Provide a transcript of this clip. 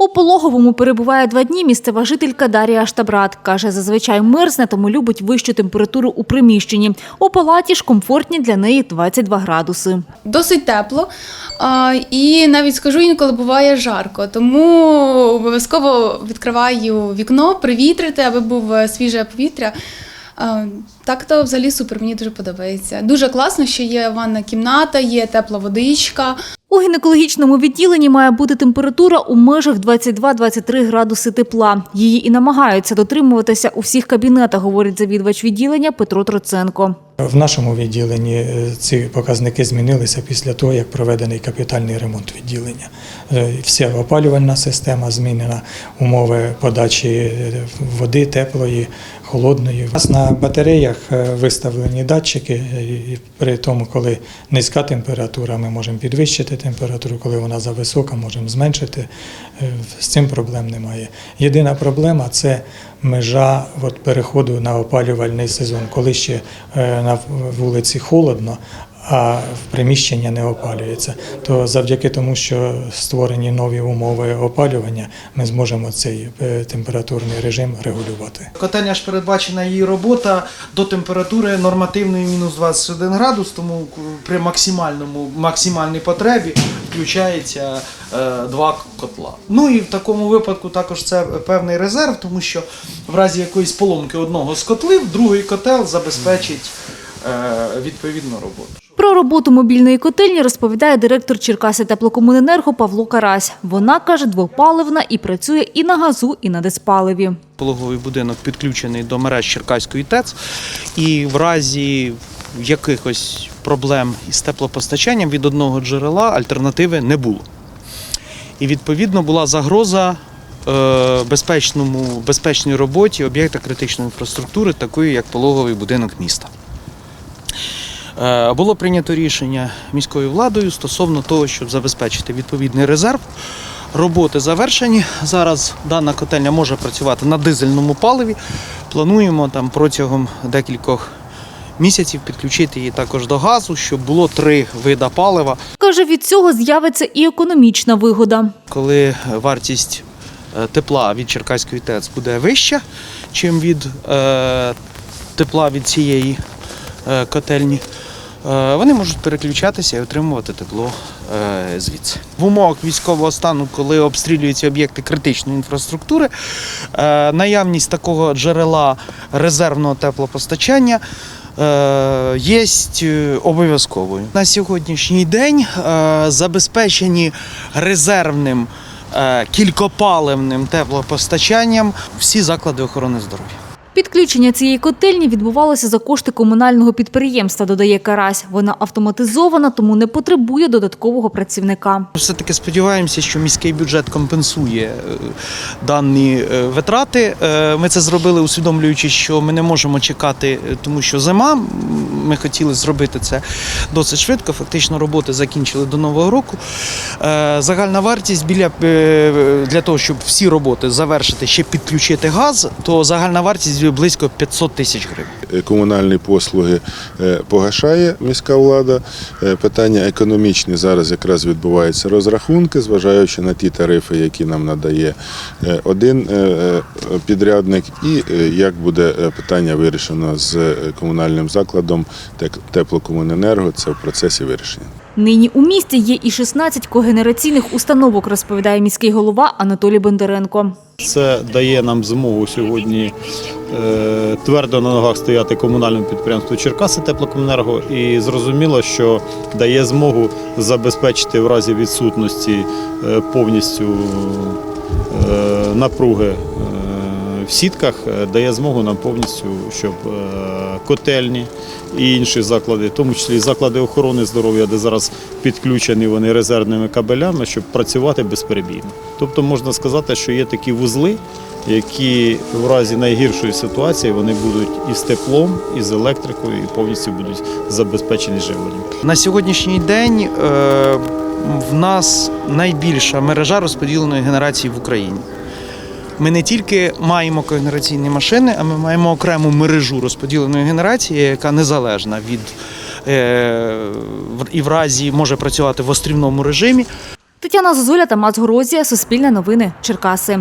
У пологовому перебуває два дні місцева жителька Дарія Штабрат. Каже, зазвичай мерзне, тому любить вищу температуру у приміщенні. У палаті ж комфортні для неї 22 градуси. Досить тепло. І навіть скажу, інколи буває жарко. Тому обов'язково відкриваю вікно, привітрити, аби був е, свіже повітря. Так то взагалі супер, мені дуже подобається. Дуже класно, що є ванна кімната, є тепла водичка. У гінекологічному відділенні має бути температура у межах 22-23 градуси тепла. Її і намагаються дотримуватися у всіх кабінетах, говорить завідувач відділення Петро Троценко. В нашому відділенні е, ці показники змінилися після того, як проведений капітальний ремонт відділення. Е, Вся опалювальна система змінена, умови подачі е, води теплої, холодної. У нас на батареях виставлені датчики, і при тому, коли низька температура, ми можемо підвищити температуру, коли вона зависока, можемо зменшити. Е, З цим проблем немає. Єдина проблема це межа от, переходу на опалювальний сезон, коли ще е, на вулиці холодно, а приміщення не опалюється. То завдяки тому, що створені нові умови опалювання, ми зможемо цей е, температурний режим регулювати. Котельня ж передбачена її робота до температури нормативної мінус 21 градус, тому при максимальному максимальній потребі включається е, два котла. Ну і в такому випадку також це певний резерв, тому що в разі якоїсь поломки одного з котлів, другий котел забезпечить е, відповідну роботу. Роботу мобільної котельні розповідає директор Черкаси теплокомуненерго Павло Карась. Вона каже, двопаливна і працює і на газу, і на диспаливі. Пологовий будинок підключений до мереж Черкаської ТЕЦ, і в разі якихось проблем із теплопостачанням від одного джерела альтернативи не було. І відповідно була загроза е, безпечному, безпечній роботі об'єкта критичної інфраструктури, такої як пологовий будинок міста. Е, Було прийнято рішення міською владою стосовно того, щоб забезпечити відповідний резерв. Роботи завершені. Зараз дана котельня може працювати на дизельному паливі. Плануємо там протягом декількох місяців підключити її також до газу, щоб було три вида палива. Каже, від цього з'явиться і економічна вигода. Коли вартість е, тепла від Черкаської ТЕЦ буде вища, ніж від е, тепла від цієї е, котельні, вони можуть переключатися і отримувати тепло е, звідси. В умовах військового стану, коли обстрілюються об'єкти критичної інфраструктури, е, наявність такого джерела резервного теплопостачання. е, Є обов'язковою на сьогоднішній день е, забезпечені резервним е, кількопаливним теплопостачанням всі заклади охорони здоров'я. Підключення цієї котельні відбувалося за кошти комунального підприємства, додає Карась. Вона автоматизована, тому не потребує додаткового працівника. Все-таки сподіваємося, що міський бюджет компенсує е, дані е, витрати. Е, Ми це зробили, усвідомлюючи, що ми не можемо чекати, тому що зима. Ми хотіли зробити це досить швидко. Фактично роботи закінчили до нового року. Загальна вартість біля для того, щоб всі роботи завершити, ще підключити газ, то загальна вартість близько 500 тисяч гривень. Е, комунальні послуги е, погашає міська влада. Е, Питання економічні зараз якраз відбуваються розрахунки, зважаючи на ті тарифи, які нам надає один підрядник, і як буде питання вирішено з комунальним закладом «Тек- теплокомуненерго. Це в процесі вирішення. Нині у місті є і 16 когенераційних установок, розповідає міський голова Анатолій Бондаренко. Це дає нам змогу сьогодні твердо на ногах стояти комунальному підприємству Черкаси теплокомунерго і зрозуміло, що дає змогу забезпечити в разі відсутності е, повністю е, напруги е, в сітках, е, дає змогу нам повністю, щоб е, котельні і інші заклади, в тому числі заклади охорони здоров'я, де зараз підключені вони резервними кабелями, щоб працювати безперебійно. Тобто можна сказати, що є такі вузли, які в разі найгіршої ситуації вони будуть і з теплом, і з електрикою, і повністю будуть забезпечені живленням. На сьогоднішній день е, в нас найбільша мережа розподіленої генерації в Україні. Ми не тільки маємо когенераційні машини, а ми маємо окрему мережу розподіленої генерації, яка незалежна від е, і в разі може працювати в острівному режимі. Тетяна Зозуля та Мац Горозія, Суспільне новини, Черкаси.